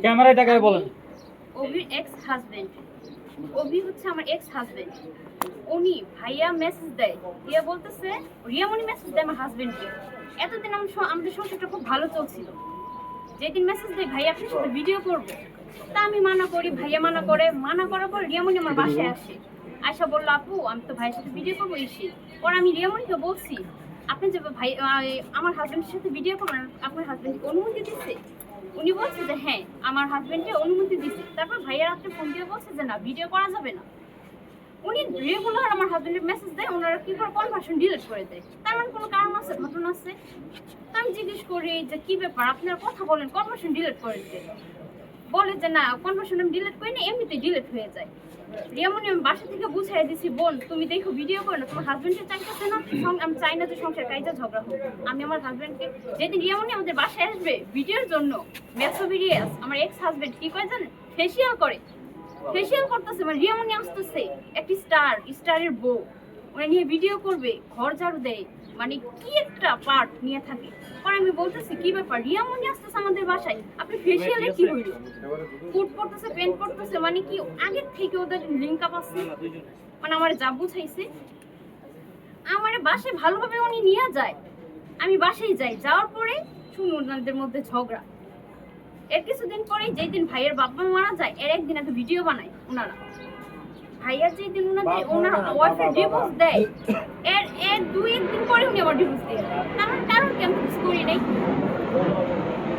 ক্যামেরায় তাকায় বলেন। অভির এক্স হাজবেন্ড অভি হচ্ছে আমার এক্স হাজবেন্ড উনি ভাইয়া মেসেজ দেয়। দিয়ে বলতেছে রিয়ামণি মেসেজ দেয় আমার হাজবেন্ডকে এতদিন আমার আমাদের সংসারটা খুব ভালো চলছিল। যেদিন মেসেজ দেয় ভাইয়া আপনার সাথে ভিডিও করব। তা আমি মানা করি ভাইয়া মানা করে। মানা করার পর রিয়ামণি আমার বাসায় আসে। আয়সা বলল আপু আমি তো ভাইয়ের সাথে ভিডিও করব এসে। পর আমি রিয়ামণিকে বলছি আপনি যে ভাই আমার হাজবেন্ডের সাথে ভিডিও করবেন আপনার হাজবেন্ডকে অনুমতি দিচ্ছে উনি বলছে যে হ্যাঁ আমার হাজবেন্ডকে অনুমতি দিচ্ছে তারপর ভাইয়া রাত্রে ফোন দিয়ে বলছে যে, না ভিডিও করা যাবে না। উনি রেগুলার আমার হাজবেন্ডের মেসেজ দেয়, ওনারা কি করে কনভার্সন ডিলিট করে দেয়। তার মানে কোনো কারণ আছে, ঘটনা আছে? তো আমি জিজ্ঞেস করি যে, কি ব্যাপার? আপনারা কথা বলেন কনভার্সন ডিলিট করে দেয় বলে যে, না কনভার্সন আমি ডিলিট করি না এমনিতে ডিলিট হয়ে যায়। রিয়ামনি, আমি বাসা থেকে বুঝাই দিছি, বোন, তুমি দেখো ভিডিও করো না, তোমার হাজবেন্ডকে চাইতেছে না আমি চাই না যে সংসার কাইজা ঝগড়া হোক। আমি আমার হাজবেন্ডকে যেদিন রিয়ামনি আমাদের বাসায় আসবে ভিডিওর জন্য মেসো মেসোবিরিয়াস আমার এক্স হাজবেন্ড কি করে জানেন? ফেসিয়াল করে। ফেসিয়াল করতেছে মানে রিয়ামনি আসতেছে, একটি স্টার স্টারের বউ। ওরা নিয়ে ভিডিও করবে, ঘর ঝাড়ু দেয়। মানে কি একটা পার্ট নিয়ে থাকে? পরে আমি বলতেছি কি ব্যাপার? রিয়ামনি আসতেছে আমাদের বাসায়। আপনি ফেসিয়ালে কি হইল? ফুট পড়তেছে পেন্ট পড়তেছে মানে কি আগের থেকে ওদের লিঙ্ক আপ আছে? মানে আমার যা বুঝাইছে আমার বাসায় ভালোভাবে উনি নিয়ে যায়। আমি বাসায় যাই যাওয়ার পরে শুনি ওনাদের মধ্যে ঝগড়া। এর কিছুদিন পরে যেই দিন ভাইয়ের বাবা মারা যায় এর একদিন একটা ভিডিও বানায় ওনারা। ভাইয়া যেই দিন ওনাদের ওনার ওয়াইফের ডিভোর্স দেয় এর এর দুই একদিন পরে উনি আবার ডিভোর্স দিয়ে। কারণ কারণ কি আমি কিছু করি নাই?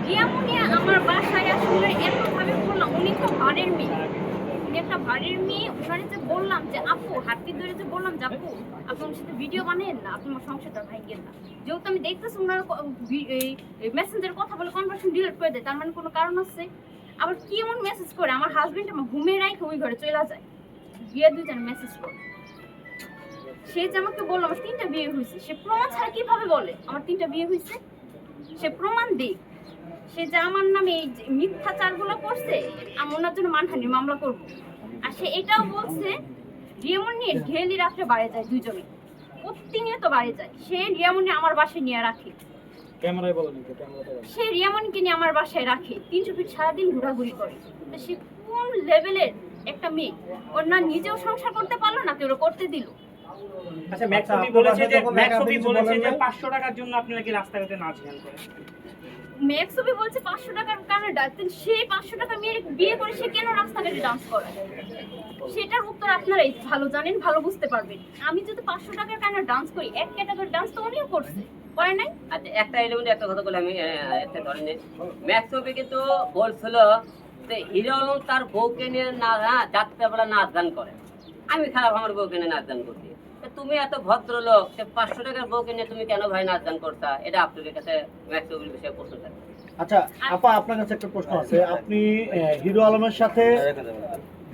রিয়ামনি আমার বাসায় আসলে এতভাবে বললাম উনি তো ভাড়ের মেয়ে। উনি একটা ভাড়ের মেয়ে ওনারে যে বললাম যে আপু হাতি ধরে যে বললাম যে আপু আপনি ওনার সাথে ভিডিও বানেন না আপনি আমার সংসারটা ভাইগেন না। যেহেতু আমি দেখতেছি ওনারা মেসেঞ্জার কথা বলে কনভার্সন ডিলিট করে দেয় তার মানে কোনো কারণ আছে? আবার কি এমন মেসেজ করে আমার হাজবেন্ড আমার ঘুমে রাখে ওই ঘরে চলে যায়। বিয়ে দুজন মেসেজ করে। সে যে আমাকে বলল আমার তিনটা বিয়ে হয়েছে। সে প্রমাণ ছাড়া কীভাবে বলে আমার তিনটা বিয়ে হয়েছে? সে প্রমাণ দিক সে যে আমার নামে এই মিথ্যাচারগুলো করছে আমি ওনার জন্য মানহানির মামলা করব। আর সে এটাও বলছে রিয়ামন নিয়ে ঢেলি রাত্রে বাড়ি যায় দুজনে। প্রতিনিয়ত বাড়ি যায়। সে রিয়ামনি আমার বাসায় নিয়ে রাখে। ক্যামেরায় বলেন সে রিয়ামনকে নিয়ে আমার বাসায় রাখে। তিনশো ফিট সারাদিন ঘোরাঘুরি করে। সে কোন লেভেলের একটা মেয়ে। ওর না নিজেও সংসার করতে পারল না কেউ করতে দিল। আচ্ছা ম্যাক্স আচ্ছা, বলেছে যে বাসায় ম্যাক্স আপনি বলেছে যে নাই? পাঁচশো টাকার জন্য আপনি নাকি রাস্তাঘাটে নাচ গান করেন? বলছে পাঁচশো টাকার কারণে ডাকতেন সেই পাঁচশো টাকা মেয়ের বিয়ে করে সে কেন রাস্তাঘাটে ডান্স করে? সেটার উত্তর আপনারাই ভালো জানেন ভালো বুঝতে পারবেন। আমি যদি পাঁচশো টাকার কারণে ডান্স করি? এক ক্যাটাগরি ডান্স তো উনিও করছে। করে নাই? আচ্ছা একটা এলিমেন্ট একটা কথা বলে আমি একটা ধরেন ম্যাক্স ছবি কিন্তু বলছিল হিরো আলম তার বউকে নিয়ে না হ্যাঁ যাত্রাবেলা নাচ গান করে। আমি খারাপ আমার বউকে নিয়ে নাচ গান করছি। তুমি এত ভদ্রলোক সে পাঁচশো টাকার বউকে নিয়ে তুমি কেন ভাই নাচ গান করতা? এটা আপনাদের কাছে বিষয়ে প্রশ্ন থাকে। আচ্ছা আপা আপনার কাছে একটা প্রশ্ন আছে। আপনি হিরো আলমের সাথে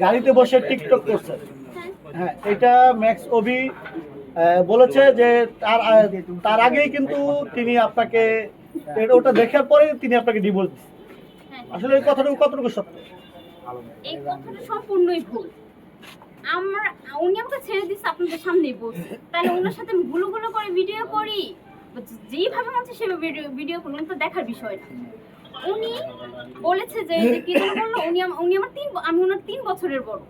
গাড়িতে বসে টিকটক করছেন। হ্যাঁ এটা ম্যাক্স অভি বলেছে যে তার তার আগেই কিন্তু তিনি আপনাকে ওটা দেখার পরে তিনি আপনাকে ডিভোর্স দিচ্ছেন হ্যাঁ আসলে এই কথাটুকু কতটুকু সত্য? এই কথাটা সম্পূর্ণই ভুল। আমরা উনি আমাকে ছেড়ে দিচ্ছে আপনাদের সামনেই বলছে। তাহলে ওনার সাথে আমি গুলো গুলো করে ভিডিও করি? যেইভাবে মনে হচ্ছে সেভাবে ভিডিও ভিডিও করি ওনার তো দেখার বিষয় না। উনি বলেছে যে যে কি যেন বলল উনি উনি আমার তিন আমি ওনার তিন বছরের বড়।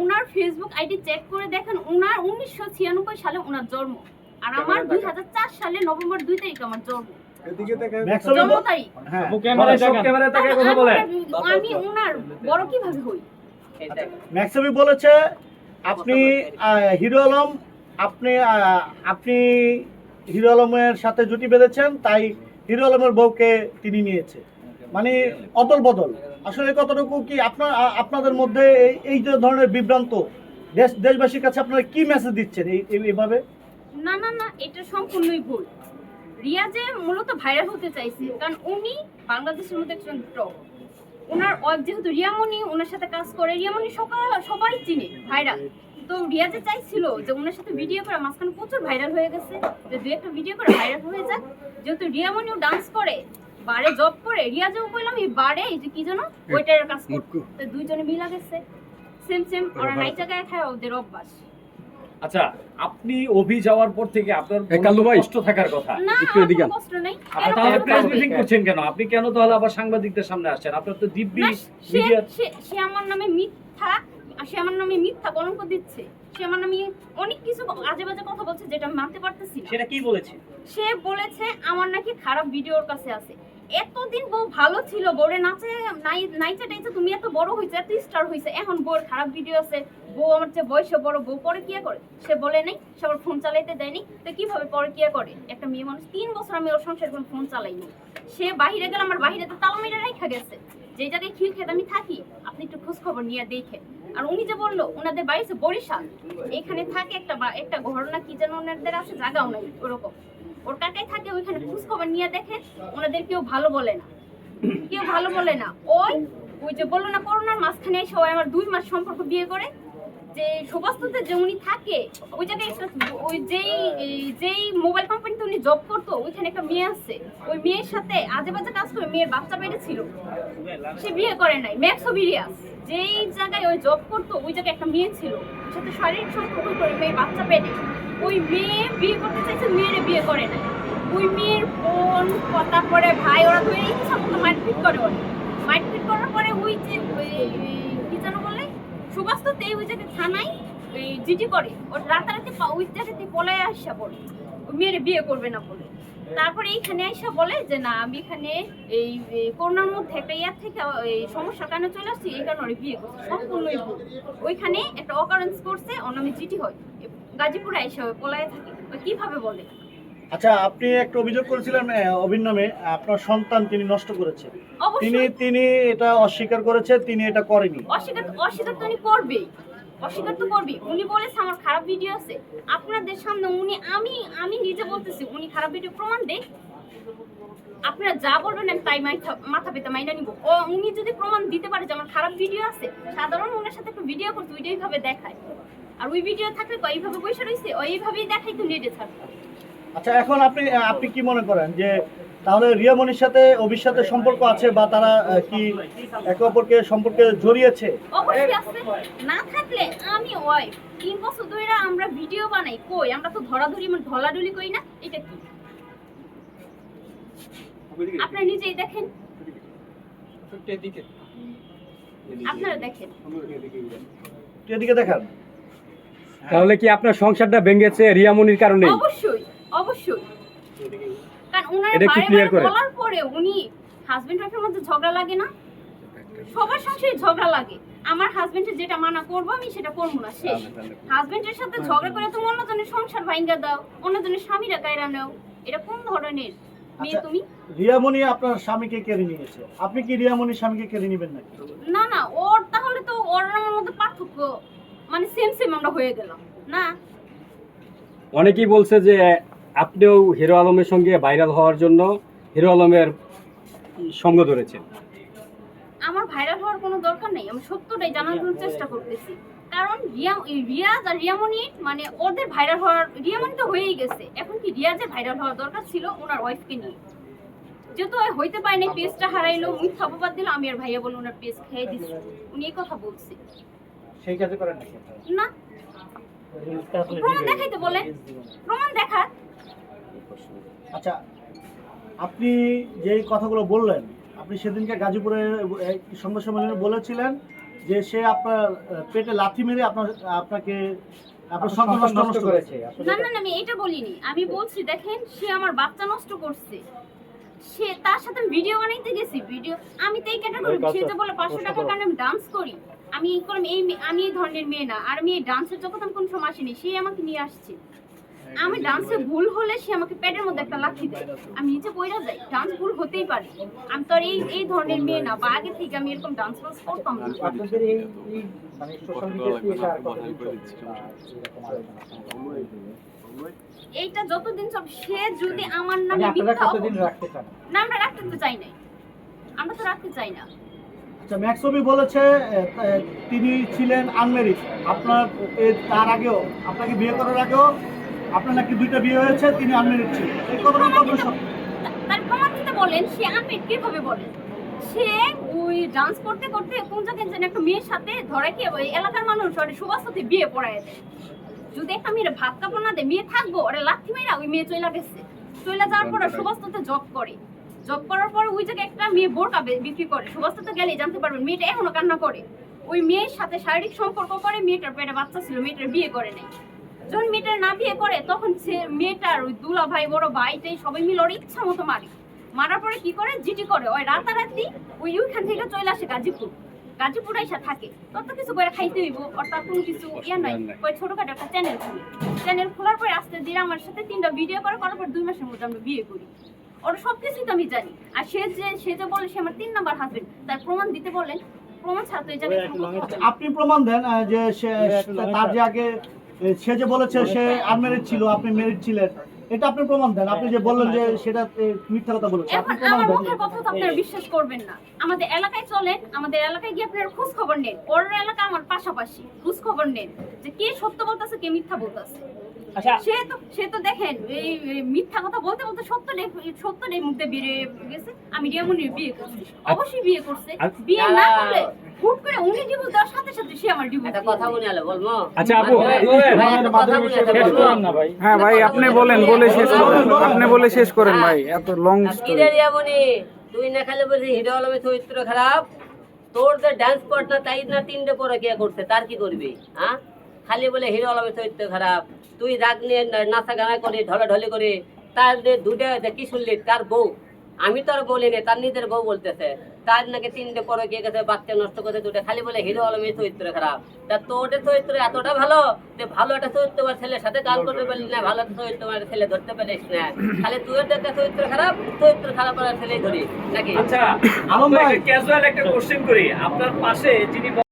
ওনার ফেসবুক আইডি চেক করে দেখেন ওনার উনিশশো ছিয়ানব্বই সালে ওনার জন্ম। আর আমার দুই হাজার চার সালে নভেম্বর দুই তারিখ আমার জন্ম। হ্যাঁ। ক্যামেরায় তাকান। ক্যামেরায় আমি- আমি ওনার বড় কীভাবে হই? সেটা বলেছে আপনি হিরো আলম আপনি আপনি হিরো আলমের সাথে জুটি বেঁধেছেন তাই হিরো আলমের বউকে তিনি নিয়েছে। মানে অদল বদল। আসলে কতটুকু কি আপনার আপনাদের মধ্যে এই এই যে ধরনের বিভ্রান্ত দেশ দেশবাসীর কাছে আপনারা কি মেসেজ দিচ্ছেন এই এই- এইভাবে না না না এটা সম্পূর্ণই ভুল। রিয়া যে মূলত ভাইরাল হতে চাইছে কারণ উনি বাংলাদেশের মধ্যে একজন টপ ওনার যেহেতু রিয়ামণি ওনার সাথে কাজ করে রিয়ামণি সবাই সবাই চিনে ভাইরাল তো রিয়া যে চাইছিল যে ওনার সাথে ভিডিও করে মাঝখানে প্রচুর ভাইরাল হয়ে গেছে যে দু একটা ভিডিও করে ভাইরাল হয়ে যাক। যেহেতু রিয়ামণিও ডান্স করে বারে জব করে রিয়া যেও কইলাম এই বারে এই যে কি যেন ওইটার কাজ করতো তো দুইজনে মিলা গেছে। সেম সেম ওরা নাইচা গায়ে খায় ওদের অভ্যাস। আচ্ছা আপনি অভি যাওয়ার পর থেকে আপনার কালু ভাই। কষ্ট থাকার কথা? একটু এদিকে কষ্ট নেই। আপনি তাহলে প্রেস? ব্রিফিং করছেন কেন? আপনি কেন তাহলে আবার সাংবাদিকদের সামনে আসছেন? আপনার তো দিব্যি মিডিয়া সে- আমার নামে মিথ্যা সে আমার নামে মিথ্যা কলঙ্ক দিচ্ছে। সে আমার নামে অনেক কিছু আজে বাজে কথা বলছে যেটা আমি মানতে পারতেছি না। সেটা কি বলেছে? সে বলেছে আমার নাকি খারাপ ভিডিওর কাছে আছে। এতদিন বউ ভালো ছিল বউরে নাচে নাই নাইচে টাইচে তুমি এত বড় হয়েছে এত স্টার হয়েছে এখন বউর খারাপ ভিডিও আছে। বউ আমার যে বয়সে বড় বউ পরে কি করে। সে বলে নাই, সে আবার ফোন চালাইতে দেয়নি তো কীভাবে পরে কি করে? একটা মেয়ে মানুষ, তিন বছর আমি ওর সংসার কোনো ফোন চালাইনি সে বাহিরে গেলে আমার বাহিরে তো তালা মেরে রেখা গেছে। যে জায়গায় খিল খেতে আমি থাকি, আপনি একটু খোঁজ খবর নিয়ে দেখেন। আর উনি যে বলল ওনাদের বাড়ি বরিশাল। এখানে থাকে একটা একটা ঘটনা কি যেন ওনাদের আছে, জায়গাও নাই ওরকম। ওর কাকাই থাকে, ওইখানে খোঁজ খবর নিয়ে দেখে ওনাদের কেউ ভালো বলে না। কেউ ভালো বলে না। ওই ওই যে বলল না করোনার মাঝখানে সবাই আমার দুই মাস সম্পর্ক বিয়ে করে যে সুবাস্তুতে যে উনি থাকে ওই জায়গায় ওই যেই যেই মোবাইল কোম্পানিতে উনি জব করতো, ওইখানে একটা মেয়ে আছে। ওই মেয়ের সাথে আজে বাজে কাজ করে মেয়ের বাচ্চা বেড়েছিল সে বিয়ে করে নাই ম্যাক্সোভিরিয়াস যেই জায়গায় ওই জব করতো, ওই জায়গায় একটা মেয়ে ছিল। ওর সাথে শারীরিক সম্পর্ক করে মেয়ের বাচ্চা পেটে। ওই মেয়ে বিয়ে করতে চাইছে, মেয়েরে বিয়ে করে নাই। ওই মেয়ের বোন কথা পরে ভাই, ওরা ধরে ইচ্ছা মতো মারপিট করে ওরা। মারপিট করার পরে ওই যে যেন বলে সুবাস্ততে ওই থানায় ওই জিডি করে। ওর রাতারাতি পা- ওই জায়গাতে পলায় আসা পড়ে মেয়েরে বিয়ে করবে না বলে। তারপরে এইখানে আইসা বলে যে, না, আমি এখানে এই করোনার মধ্যে একটা ইয়ার থেকে এই সমস্যার কারণে চলে আসছি? এই কারণে বিয়ে করছে। সম্পূর্ণই ওইখানে একটা অকারেন্স করছে। ওর নামে চিঠি হয়। গাজীপুরে আইসা পলায় থাকে। কীভাবে বলে? আচ্ছা আপনি একটা অভিযোগ করেছিলেন আহ, অভির নামে আপনার সন্তান তিনি নষ্ট করেছে। তিনি তিনি এটা অস্বীকার করেছে তিনি এটা করেনি। অস্বীকার অস্বীকার তো উনি করবেই। অস্বীকার তো করবেই। উনি বলেছে আমার খারাপ ভিডিও আছে। আপনাদের সামনে উনি আমি আমি নিজে বলতেছি উনি খারাপ ভিডিও প্রমাণ দেয় আপনারা যা বলবেন আমি তাই মাথা মাথা পেতে মাইনা নিব। ও উনি যদি প্রমাণ দিতে পারে যে আমার খারাপ ভিডিও আছে সাধারণ ওনার সাথে একটা ভিডিও করতে ওইটা এইভাবে দেখায়। আর ওই ভিডিও থাকলে এইভাবে বসে রয়েছে ও এইভাবেই দেখাই তো নেটে থাকবে। আচ্ছা এখন আপনি আপনি কি মনে করেন যে তাহলে রিয়ামনির সাথে অভির সাথে সম্পর্ক আছে বা তারা কি একে অপরকে সম্পর্কে জড়িয়েছে? অবশ্যই আছে। না থাকলে আমি ওই তিন বছর ধরে আমরা ভিডিও বানাই কই? আমরা তো ধরাধরি মানে ঢলাঢলি করি না এটা কি? আপনারা নিজেই দেখেন। আপনারা দেখেন। এদিকে দেখান। তাহলে কি আপনার সংসারটা ভেঙেছে রিয়ামনির কারণে অবশ্যই। এটা একটু বারে করেন। বলার পরে উনি হাজবেন্ড ওয়াইফের মধ্যে ঝগড়া লাগে না? সবার সংসারে ঝগড়া লাগে। আমার হাজবেন্ডের যেটা মানা করব আমি সেটা করব না। শেষ। হাজবেন্ডের সাথে ঝগড়া করে তুমি অন্যজনের সংসার ভাঙ্গা দাও অন্যজনের স্বামীরা গায়রা নাও। এটা কোন ধরনের মেয়ে আচ্ছা। তুমি? রিয়ামনি আপনার স্বামীকে কেড়ে নিয়েছে। আপনি কি রিয়ামনির স্বামীকে কেড়ে নেবেন নাকি? না না ওর তাহলে তো ওর আমার মধ্যে পার্থক্য। মানে সেম সেম আমরা হয়ে গেলাম। না? অনেকেই বলছে যে আপনিও হিরো আলমের সঙ্গে ভাইরাল হওয়ার জন্য হিরো আলমের সঙ্গ ধরেছেন। আমার ভাইরাল হওয়ার কোনো দরকার নেই আমি সত্যটাই জানার জন্য চেষ্টা করতেছি। কারণ রিয়া রিয়াজ আর রিয়ামণি মানে ওদের ভাইরাল হওয়ার রিয়ামণি তো হয়েই গেছে। এখন কি রিয়াজের ভাইরাল হওয়ার দরকার ছিল ওনার ওয়াইফকে নিয়ে? যেহেতু হইতে পারেনি পেজটা হারাইলো মিথ্যা অপবাদ দিল আমি আর ভাইয়া বলে ওনার পেজ খেয়ে দিচ্ছি। উনি এই কথা বলছে। সেই কাজে করেন আপনারা? না। প্রমাণ দেখাইতে বলেন। প্রমাণ দেখা আচ্ছা আপনি যেই কথাগুলো বললেন আপনি সেদিনকে গাজীপুরে সংবাদ সম্মেলনে বলেছিলেন যে সে আপনার পেটে লাথি মেরে আপনার আপনাকে আপনার সন্তান নষ্ট নষ্ট নষ্ট করেছে। করেছে না না না আমি এটা বলিনি। আমি বলছি দেখেন সে আমার বাচ্চা নষ্ট করছে। সে তার সাথে ভিডিও বানাইতে গেছি ভিডিও আমি তো এই ক্যাটাগরি সে যে বলে পাঁচশো টাকার কারণে আমি ডান্স করি। আমি এই করলাম এই আমি এই ধরনের মেয়ে না। আর আমি এই ডান্সের জগৎ আমি কোনো সময় আসিনি। সে আমাকে নিয়ে আসছে। আমি ডান্সে ভুল হলে সে আমাকে পেটের মধ্যে একটা লাঠি দেয়। আমি নিচে পড়ে যাই। ডান্স ভুল হতেই পারে। আমি তো আর এই এই ধরনের মেয়ে না বা আগে থেকে আমি এরকম ডান্স ফান্স করতাম না। মানে এইটা যতদিন সব সে যদি আমার মানে নামে চান? না আমরা রাখতে তো চাই নাই। আমরা তো রাখতে চাই না। আচ্ছা ম্যাক্সবি বলেছে তিনি ছিলেন আনমেরিড আপনার তার আগেও আপনাকে বিয়ে করার আগেও আপনার নাকি দুইটা বিয়ে হয়েছে তিনি আনমেরিড ছিলেন। এই কথাটা কত সত্য? তার প্রমাণ দিতে বলেন সে আনমেড কীভাবে বলেন সে ওই ডান্স করতে করতে কোন জায়গায় যেন একটা মেয়ের সাথে ধরে কি ওই এলাকার মানুষ ওই সুবাস্ততে বিয়ে পড়ায় দেয়। যদি একটা মেয়ের ভাত কাপড় না দেয় মেয়ে থাকব ওরা লাথি মেয়েরা ওই মেয়ে চলে গেছে। চলে যাওয়ার পরে সুবাস্ততে জব করে। জব করার পর ওই জায়গায় একটা মেয়ে বোরকা বিক্রি করে। সুবাস্ততে গেলেই জানতে পারবেন মেয়েটা এখনও কান্না করে। ওই মেয়ের সাথে শারীরিক সম্পর্ক করে মেয়েটার পেটে বাচ্চা ছিল মেয়েটার বিয়ে করে নাই। যখন মেয়েটার না বিয়ে করে তখন সে মেয়েটার ওই দুলা ভাই বড় ভাইটাই সবাই মিলে ওর ইচ্ছা মতো মারে। মারার পরে কি করে? জিটি করে। ওই রাতারাতি ওই ওইখান থেকে চলে আসে গাজীপুর। গাজীপুর এসে থাকে। তত কিছু করে খাইতে হইব আর তার কোনো কিছু ইয়ে নাই। ওই ছোটখাটো একটা চ্যানেল খুলি। চ্যানেল খোলার পরে আস্তে ধীরে আমার সাথে তিনটা ভিডিও করে করার পর দুই মাসের মধ্যে আমরা বিয়ে করি। ওর সব কিছুই তো আমি জানি। আর সে যে সে যে বলে সে আমার তিন নাম্বার হাজবেন্ড তার প্রমাণ দিতে বলেন। প্রমাণ ছাড়া তো এই জায়গায়। আপনি প্রমাণ দেন যে সে তার যে আগে সে যে বলেছে সে আনমেরিড ছিল আপনি মেরিড ছিলেন। এটা আপনি প্রমাণ দেন। আপনি যে বললেন যে সেটা মিথ্যা কথা বলেছে আপনি প্রমাণ দেন। আমার কথা তো আপনারা বিশ্বাস করবেন না। আমাদের এলাকায় চলেন আমাদের এলাকায় গিয়ে আপনারা খোঁজ খবর নেন। ওর এলাকা আমার পাশাপাশি খোঁজ খবর নেন যে কে সত্য বলতাছে কে মিথ্যা বলতেছে। সে তো সে তো দেখেন এই এই মিথ্যা কথা বলতে বলতে সত্যটাই সত্যটাই মুখে বেরিয়ে গেছে। আমি রিয়ামনির বিয়ে করছি। অবশ্যই বিয়ে করছে। আচ্ছা। বিয়ে না করলে হুট করে উনি ডিভোর্স দেওয়ার সাথে সাথে সে আমার ডিভোর্স একটা কথা বলে আলো বলব? আচ্ছা, আপু, কথা বলে শেষ বলব? করেন না ভাই। হ্যাঁ ভাই আপনি বলেন বলে শেষ করেন। আপনি বলে শেষ করেন ভাই এত লং তুই না খালি বলছিস হিরো আলমের চরিত্র খারাপ। তোর যে ডান্স পার্টনার তাই না তিনটে পরে কে করছে তার কি করবি হ্যাঁ? খালি বলে হিরো আলমের চরিত্র খারাপ। তুই রাগ নিয়ে নাচা গানা করে ঢলাঢলি করে তার যে দুটো কি শুনলি? তার বউ। আমি তো আর বলিনি তার নিজের বউ বলতেছে। তার নাকি তিনটে পরে গিয়ে গেছে বাচ্চা নষ্ট করছে দুটো খালি বলে হিরো আলমের চরিত্র খারাপ। তা তোর চরিত্র এতটা ভালো যে ভালো একটা চরিত্র ছেলের সাথে গান করতে পারলি না ভালো একটা চরিত্র তোমার ছেলে ধরতে পারিস না। খালি তুই একটা চরিত্র খারাপ চরিত্র খারাপ করার ছেলে ধরি নাকি? আচ্ছা আলম ভাই। ক্যাজুয়াল একটা কোশ্চেন করি। আপনার পাশে যিনি